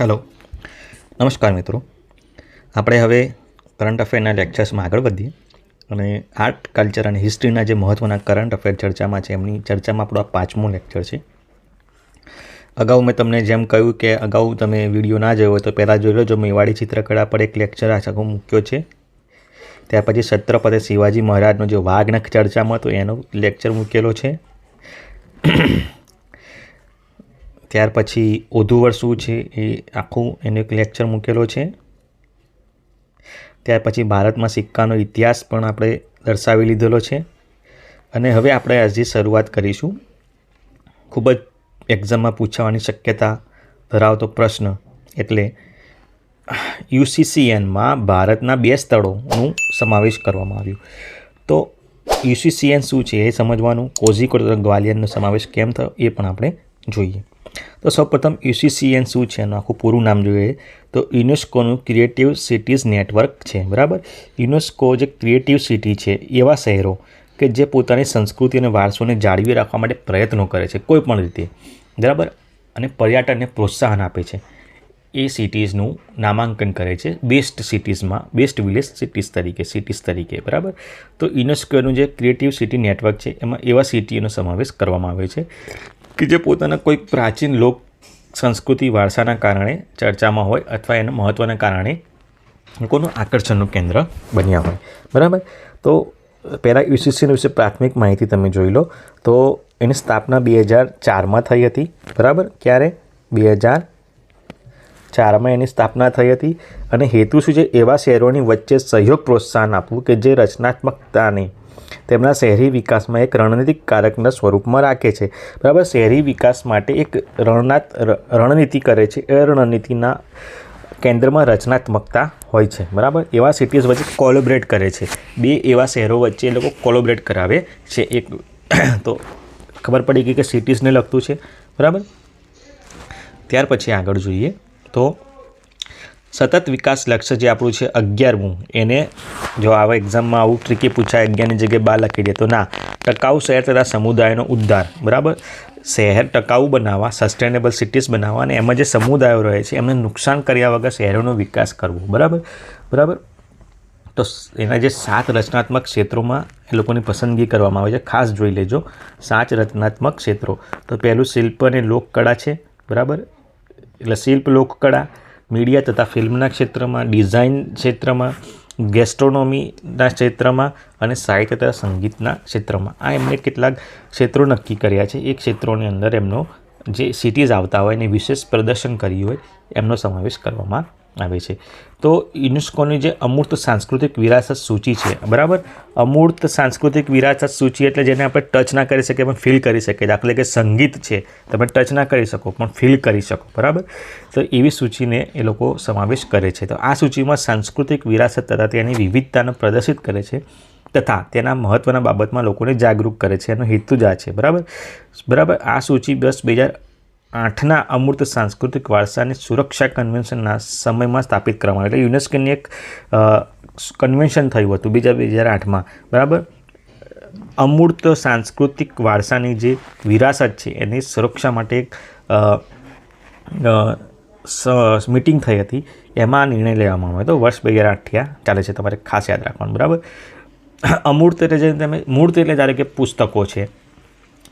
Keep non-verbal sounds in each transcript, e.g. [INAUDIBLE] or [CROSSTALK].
Hello નમસ્કાર મિત્રો. આપણે હવે કરંટ અફેરના લેક્ચર્સમાં આગળ વધીએ. અને આર્ટ કલ્ચર અને હિસ્ટ્રીના જે મહત્ત્વના કરંટ અફેર ચર્ચામાં છે, એમની ચર્ચામાં આપણો આ પાંચમો લેક્ચર છે. અગાઉ મેં તમને જેમ કહ્યું કે અગાઉ તમે વીડિયો ના જોયો હોય તો પહેલાં જોઈ લેજો. મેવાડી ચિત્રકળા પર એક લેક્ચર આખો મૂક્યો છે. ત્યાર પછી છત્રપતિ શિવાજી મહારાજનો જે વાઘનખ ચર્ચામાં હતો, એનો લેક્ચર મૂકેલો છે. ત્યાર પછી ઓધુવર શું છે એ આખું એનો એક લેક્ચર મૂકેલો છે. ત્યાર પછી ભારતમાં સિક્કાનો ઇતિહાસ પણ આપણે દર્શાવી લીધેલો છે. અને હવે આપણે આજે શરૂઆત કરીશું. ખૂબ જ એક્ઝામમાં પૂછાવાની શક્યતા ધરાવતો પ્રશ્ન. એટલે યુસીસીએનમાં ભારતના બે સ્થળોનું સમાવેશ કરવામાં આવ્યું. તો યુસીસીએન શું છે એ સમજવાનું? કોઝિકોડ ગ્વાલિયરનો સમાવેશ કેમ થયો એ પણ આપણે જોઈએ. તો સૌપ્રથમ યુસીસીએન શું છે? એનું આખું પૂરું નામ જોઈએ. તો યુનેસ્કોનું ક્રિએટિવ સિટીઝ નેટવર્ક છે, બરાબર? યુનેસ્કો જે ક્રિએટિવ સિટી છે, એવા શહેરો કે જે પોતાની સંસ્કૃતિ અને વારસોને જાળવી રાખવા માટે પ્રયત્નો કરે છે, કોઈ પણ રીતે, બરાબર? અને પર્યટનને પ્રોત્સાહન આપે છે. એ સિટીઝનું નામાંકન કરે છે, બેસ્ટ સિટીઝમાં, બેસ્ટ વિલેજ સિટીઝ તરીકે સિટીઝ તરીકે, બરાબર? તો યુનેસ્કોનું જે ક્રિએટિવ સિટી નેટવર્ક છે, એમાં એવા સિટીનો સમાવેશ કરવામાં આવે છે. કે જે પોતાના કોઈ પ્રાચીન લોક સંસ્કૃતિ વારસાના કારણે ચર્ચામાં હોય અથવા એના મહત્ત્વના કારણે લોકોનું આકર્ષણનું કેન્દ્ર બન્યા હોય. બરાબર? તો પહેલાં યુસીસીના વિશે પ્રાથમિક માહિતી તમે જોઈ લો. તો એની સ્થાપના બે હજાર ચારમાં થઈ હતી. બરાબર? ક્યારે? બે હજાર ચારમાં એની સ્થાપના થઈ હતી. અને હેતુ શું છે એવા શહેરોની વચ્ચે સહયોગ પ્રોત્સાહન આપવું કે જે રચનાત્મકતાને તેમના શહેરી વિકાસમાં એક રણનીતિક કારકના સ્વરૂપમાં રાખે છે. બરાબર, શહેરી વિકાસ માટે એક રણનાત રણનીતિ કરે છે. એ રણનીતિના કેન્દ્રમાં રચનાત્મકતા હોય છે. બરાબર? એવા સિટીઝ વચ્ચે કોલોબરેટ કરે છે. બે એવા શહેરો વચ્ચે એ લોકો કોલોબરેટ કરાવે છે. એક [COUGHS] તો ખબર પડી ગઈ કે સિટીઝને લગતું છે. બરાબર? ત્યાર પછી આગળ જોઈએ તો સતત વિકાસ લક્ષ્ય જે આપણું છે અગિયારમું, એને જો આવા એક્ઝામમાં આવું ટ્રીકી પૂછાય, અગિયારની જગ્યાએ બાર લખી દે, તો ના, ટકાઉ શહેર તથા સમુદાયનો ઉદ્ધાર, બરાબર? શહેર ટકાઉ બનાવવા સસ્ટેનેબલ સિટીઝ બનાવવા અને એમાં જે સમુદાયો રહે છે, એમને નુકસાન કર્યા વગર શહેરોનો વિકાસ કરવો, બરાબર? બરાબર? તો એના જે સાત રચનાત્મક ક્ષેત્રોમાં એ લોકોની પસંદગી કરવામાં આવે છે. ખાસ જોઈ લેજો. સાત રચનાત્મક ક્ષેત્રો. તો પહેલું શિલ્પ અને લોકકળા છે, બરાબર? એટલે શિલ્પ, લોકકળા મીડિયા તથા ફિલ્મના ક્ષેત્રમાં, ડિઝાઇન ક્ષેત્રમાં, ગેસ્ટ્રોનોમીના ક્ષેત્રમાં અને સાહિત્ય તથા સંગીતના ક્ષેત્રમાં. આ એમણે કેટલાક ક્ષેત્રો નક્કી કર્યા છે. એ ક્ષેત્રોની અંદર એમનો જે સિટીઝ આવતા હોય એને વિશેષ પ્રદર્શન કર્યું હોય, એમનો સમાવેશ કરવામાં આવે છે. તો યુનેસ્કોની જે અમૂર્ત સાંસ્કૃતિક વિરાસત સૂચિ છે, બરાબર? અમૂર્ત સાંસ્કૃતિક વિરાસત સૂચિ એટલે જેને આપણે ટચ ના કરી શકીએ પણ ફીલ કરી શકીએ. દાખલે કે સંગીત છે, તમે ટચ ના કરી શકો પણ ફીલ કરી શકો, બરાબર? તો એવી સૂચિને એ લોકો સમાવેશ કરે છે. તો આ સૂચિમાં સાંસ્કૃતિક વિરાસત તથા તેની વિવિધતાને પ્રદર્શિત કરે છે તથા તેના મહત્ત્વના બાબતમાં લોકોને જાગૃત કરે છે, એનો હેતુ જ આ છે, બરાબર? બરાબર? આ સૂચિ દસ બે હજાર આઠના અમૂર્ત સાંસ્કૃતિક વારસાની સુરક્ષા કન્વેન્શનના સમયમાં સ્થાપિત કરવામાં એટલે યુનેસ્કોની એક કન્વેન્શન થયું હતું બીજા બે હજાર આઠમાં. બરાબર? અમૂર્ત સાંસ્કૃતિક વારસાની જે વિરાસત છે એની સુરક્ષા માટે એક મિટિંગ થઈ હતી. એમાં નિર્ણય લેવામાં આવ્યો હતો. વર્ષ બે હજાર આઠિયા ચાલે છે. તમારે ખાસ યાદ રાખવાનું. બરાબર? અમૂર્ત એટલે જે તમે, મૂર્ત એટલે જ્યારે કે પુસ્તકો છે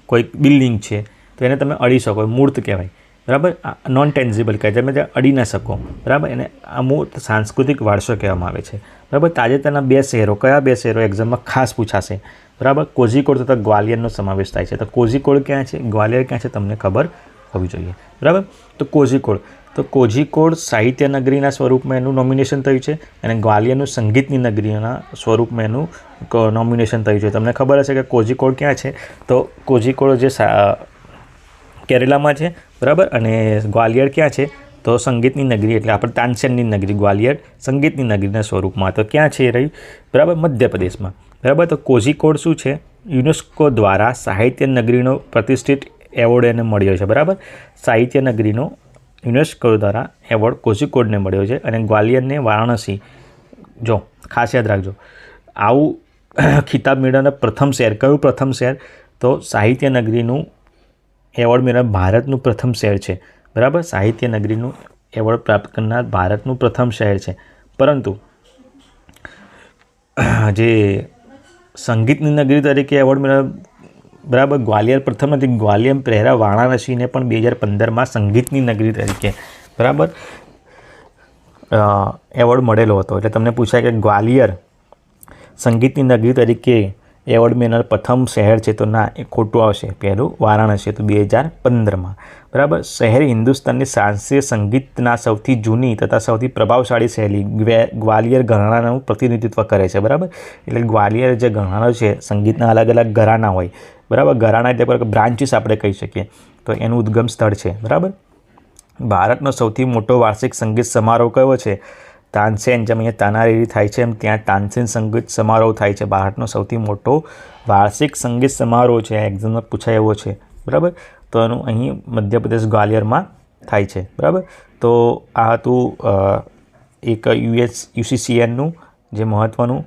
કોઈક બિલ્ડિંગ છે તો એને તમે અડી શકો મૂર્ત કહેવાય. બરાબર? નોન ટેન્ઝિબલ કહેવાય. તમે ત્યાં અડી ના શકો. બરાબર? એને આ મૂર્ત સાંસ્કૃતિક વારસો કહેવામાં આવે છે. બરાબર? તાજેતરના બે શહેરો, કયા બે શહેરો એક્ઝામમાં ખાસ પૂછાશે? બરાબર? કોઝિકોડ તથા ગ્વાલિયરનો સમાવેશ થાય છે. તો કોઝિકોડ ક્યાં છે? ગ્વાલિયર ક્યાં છે? તમને ખબર હોવી જોઈએ. બરાબર? તો કોઝિકોડ. તો કોઝિકોડ સાહિત્ય નગરીના સ્વરૂપમાં એનું નોમિનેશન થયું છે અને ગ્વાલિયરનું સંગીતની નગરીના સ્વરૂપમાં એનું નોમિનેશન થયું છે. તમને ખબર હશે કે કોઝિકોડ ક્યાં છે? તો કોઝિકોડ જે કેરેલામાં છે, બરાબર? અને ગ્વાલિયર ક્યાં છે? તો સંગીતની નગરી, એટલે આપણે તાનસેનની નગરી, ગ્વાલિયર સંગીતની નગરીના સ્વરૂપમાં. તો ક્યાં છે એ રહ્યું? બરાબર, મધ્યપ્રદેશમાં. બરાબર? તો કોઝિકોડ શું છે? યુનેસ્કો દ્વારા સાહિત્ય નગરીનો પ્રતિષ્ઠિત એવોર્ડ એને મળ્યો છે, બરાબર? સાહિત્ય નગરીનો યુનેસ્કો દ્વારા એવોર્ડ કોઝિકોડને મળ્યો છે અને ગ્વાલિયરને વારાણસી. જો, ખાસ યાદ રાખજો. આવું [COUGHS] ખિતાબ મેળવનાર પ્રથમ શહેર, કયું પ્રથમ શહેર? તો સાહિત્ય નગરીનું એવોર્ડ મેળવનાર ભારતનું પ્રથમ શહેર છે. બરાબર? સાહિત્ય નગરીનું એવોર્ડ પ્રાપ્ત કરનાર ભારતનું પ્રથમ શહેર છે. પરંતુ, જે સંગીતની નગરી તરીકે એવોર્ડ મેળવ, બરાબર? ગ્વાલિયર પ્રથમ નથી, ગ્વાલિયર પહેરા વારાણસીને પણ બે હજાર પંદરમાં સંગીતની નગરી તરીકે, બરાબર? એવોર્ડ મળેલો હતો. એટલે તમને પૂછાય કે ગ્વાલિયર સંગીતની નગરી તરીકે એવોર્ડ મેળવનાર પ્રથમ શહેર છે તો ના, એ ખોટું આવશે. પહેલું વારાણસી હતું બે હજાર પંદરમાં. બરાબર? શહેર હિન્દુસ્તાનની શાસ્ત્રીય સંગીતના સૌથી જૂની તથા સૌથી પ્રભાવશાળી શૈલી, ગ્વે- ગ્વાલિયર ઘરાણાનું પ્રતિનિધિત્વ કરે છે. બરાબર? એટલે ગ્વાલિયર જે ઘરાણો છે, સંગીતના અલગ અલગ ઘરાના હોય. બરાબર? ઘરાણા એટલે બ્રાન્ચીસ આપણે કહી શકીએ. તો એનું ઉદ્ગમ સ્થળ છે. બરાબર? ભારતનો સૌથી મોટો વાર્ષિક સંગીત સમારોહ કયો છે? તાનસેન, જેમ અહીંયા તાનારીરી થાય છે, એમ ત્યાં તાનસેન સંગીત સમારોહ થાય છે. ભારતનો સૌથી મોટો વાર્ષિક સંગીત સમારોહ છે. એક્ઝામમાં પૂછાય એવો છે. બરાબર? તો એનું અહીં મધ્યપ્રદેશ ગ્વાલિયરમાં થાય છે. બરાબર? તો આ હતું એક યુએસ, યુસીસીએનનું જે મહત્ત્વનું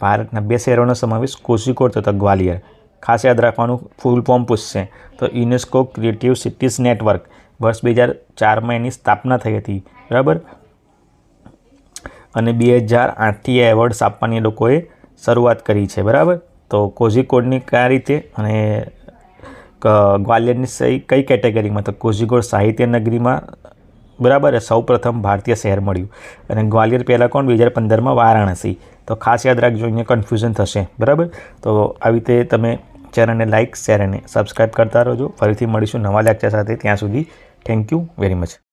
ભારતના બે શહેરોનો સમાવેશ કોઝિકોડ તથા ગ્વાલિયર. ખાસ યાદ રાખવાનું, ફૂલ ફોર્મ પૂછશે. તો યુનેસ્કો ક્રિએટિવ સિટીઝ નેટવર્ક. વર્ષ બે હજાર ચારમાં એની સ્થાપના થઈ હતી. બરાબર? અને બે હજાર આઠથી એ એવોર્ડ્સ આપવાની લોકોએ શરૂઆત કરી છે, બરાબર? તો કોઝિકોડની કયા રીતે અને ગ્વાલિયરની સહી કઈ કેટેગરીમાં? તો કોઝિકોડ સાહિત્ય નગરીમાં, બરાબર? સૌ પ્રથમ ભારતીય શહેર મળ્યું. અને ગ્વાલિયર પહેલાં કોણ? બે હજાર પંદરમાં વારાણસી. તો ખાસ યાદ રાખજો, અહીંયા કન્ફ્યુઝન થશે, બરાબર? તો આવી રીતે તમે ચેનલને લાઇક શેર અને સબસ્ક્રાઈબ કરતા રહેજો. ફરીથી મળીશું નવા લેક્ચર સાથે. ત્યાં સુધી થેન્ક યુ વેરી મચ